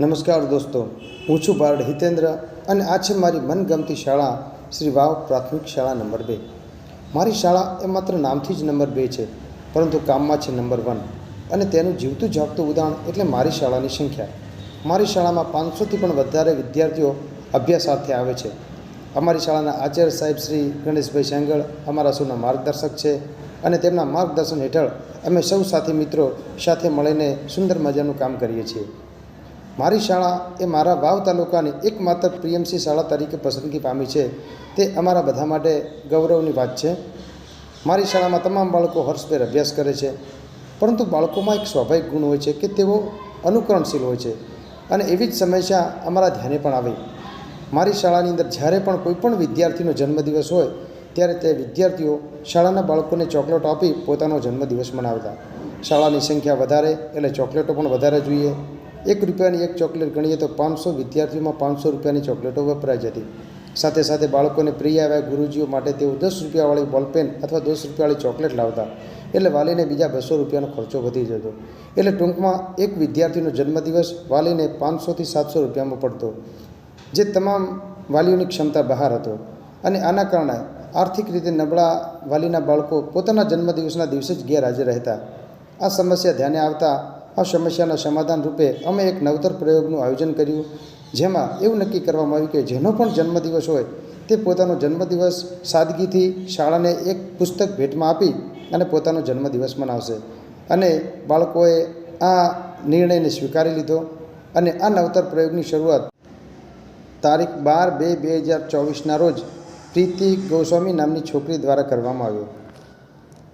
નમસ્કાર દોસ્તો, હું છું બારડ હિતેન્દ્ર અને આ છે મારી મનગમતી શાળા શ્રી વાવ પ્રાથમિક શાળા નંબર બે. મારી શાળા એ માત્ર નામથી જ નંબર બે છે, પરંતુ કામમાં છે નંબર વન અને તેનું જીવતું જાગતું ઉદાહરણ એટલે મારી શાળાની સંખ્યા. મારી શાળામાં પાંચસોથી પણ વધારે વિદ્યાર્થીઓ અભ્યાસાર્થે આવે છે. અમારી શાળાના આચાર્ય સાહેબ શ્રી ગણેશભાઈ સેંગળ અમારા સૌના માર્ગદર્શક છે અને તેમના માર્ગદર્શન હેઠળ અમે સૌ સાથી મિત્રો સાથે મળીને સુંદર મજાનું કામ કરીએ છીએ. મારી શાળા એ મારા વાવ તાલુકાની એકમાત્ર પીએમસી શાળા તરીકે પસંદગી પામી છે. તે અમારા બધા માટે ગૌરવની વાત છે. મારી શાળામાં તમામ બાળકો હર્ષભેર અભ્યાસ કરે છે. પરંતુ બાળકોમાં એક સ્વાભાવિક ગુણ હોય છે કે તેઓ અનુકરણશીલ હોય છે. અને એવી જ સમસ્યા અમારા ધ્યાને પણ આવી. મારી શાળાની અંદર જ્યારે પણ કોઈ પણ વિદ્યાર્થીનો જન્મદિવસ હોય, ત્યારે તે વિદ્યાર્થીઓ શાળાના બાળકોને ચોકલેટ આપી પોતાનો જન્મદિવસ મનાવતા. શાળાની સંખ્યા વધારે એટલે ચોકલેટો પણ વધારે જોઈએ. એક રૂપિયાની એક ચોકલેટ ગણીએ તો પાંચસો, વિદ્યાર્થીઓમાં પાંચસો રૂપિયાની ચોકલેટો વપરાઈ જતી. સાથે સાથે બાળકોને પ્રિય આવ્યા ગુરુજીઓ માટે તેઓ દસ રૂપિયાવાળી બોલપેન અથવા દસ રૂપિયાવાળી ચોકલેટ લાવતા. એટલે વાલીને બીજા બસો રૂપિયાનો ખર્ચો વધી જતો. એટલે ટૂંકમાં એક વિદ્યાર્થીનો જન્મદિવસ વાલીને પાંચસોથી સાતસો રૂપિયામાં પડતો. જે તમામ વાલીઓની ક્ષમતા બહાર હતો. અને આના કારણે આર્થિક રીતે નબળા વાલીના બાળકો પોતાના જન્મદિવસના દિવસે જ ગેરહાજર રહેતા. આ સમસ્યા ધ્યાને આવતા આ સમસ્યાના સમાધાન રૂપે અમે એક નવતર પ્રયોગનું આયોજન કર્યું, જેમાં એવું નક્કી કરવામાં આવ્યું કે જેનો પણ જન્મદિવસ હોય, તે પોતાનો જન્મદિવસ સાદગીથી શાળાને એક પુસ્તક ભેટમાં આપી અને પોતાનો જન્મદિવસ મનાવશે. અને બાળકોએ આ નિર્ણયને સ્વીકારી લીધો અને આ નવતર પ્રયોગની શરૂઆત તારીખ બાર બે બે હજાર ચોવીસના રોજ પ્રીતિ ગોસ્વામી નામની છોકરી દ્વારા કરવામાં આવ્યો.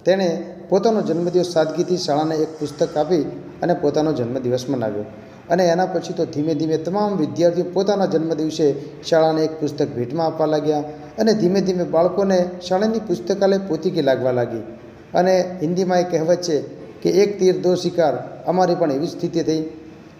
તેણે પોતાનો જન્મદિવસ સાદગીથી શાળાને એક પુસ્તક આપી અને પોતાનો જન્મદિવસ મનાવ્યો. અને એના પછી તો ધીમે ધીમે તમામ વિદ્યાર્થીઓ પોતાના જન્મદિવસે શાળાને એક પુસ્તક ભેટમાં આપવા લાગ્યા અને ધીમે ધીમે બાળકોને શાળાની પુસ્તકાલય પોતીકી લાગવા લાગી. અને હિન્દીમાં એ કહેવત છે કે એક તીર શિકાર, અમારી પણ એવી સ્થિતિ થઈ.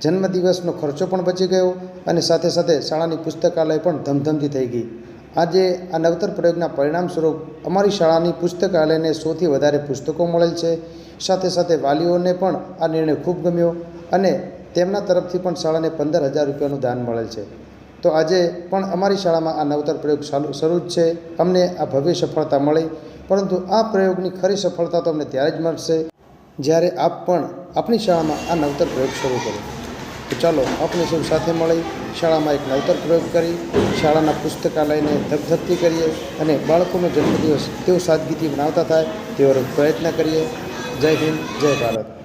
જન્મદિવસનો ખર્ચો પણ બચી ગયો અને સાથે સાથે શાળાની પુસ્તકાલય પણ ધમધમતી થઈ ગઈ. આજે આ નવતર પ્રયોગના પરિણામ સ્વરૂપ અમારી શાળાની પુસ્તકાલયને સૌથી વધારે પુસ્તકો મળેલ છે. સાથે સાથે વાલીઓને પણ આ નિર્ણય ખૂબ ગમ્યો અને તેમના તરફથી પણ શાળાને પંદર હજાર રૂપિયાનું દાન મળેલ છે. તો આજે પણ અમારી શાળામાં આ નવતર પ્રયોગ શરૂ જ છે. અમને આ ભવ્ય સફળતા મળી. પરંતુ આ પ્રયોગની ખરી સફળતા તો અમને ત્યારે જ મળશે જ્યારે આપ પણ આપણી શાળામાં આ નવતર પ્રયોગ શરૂ કરો. તો ચાલો આપણે સૌ સાથે મળી શાળામાં એક નવતર પ્રયોગ કરી, શાળાના પુસ્તકાલયને ધગધગતી કરીએ અને બાળકોનો જન્મદિવસ તેઓ સાદગીથી મનાવતા થાય તેવો પ્રયત્ન કરીએ. જય હિન્દ, જય ભારત.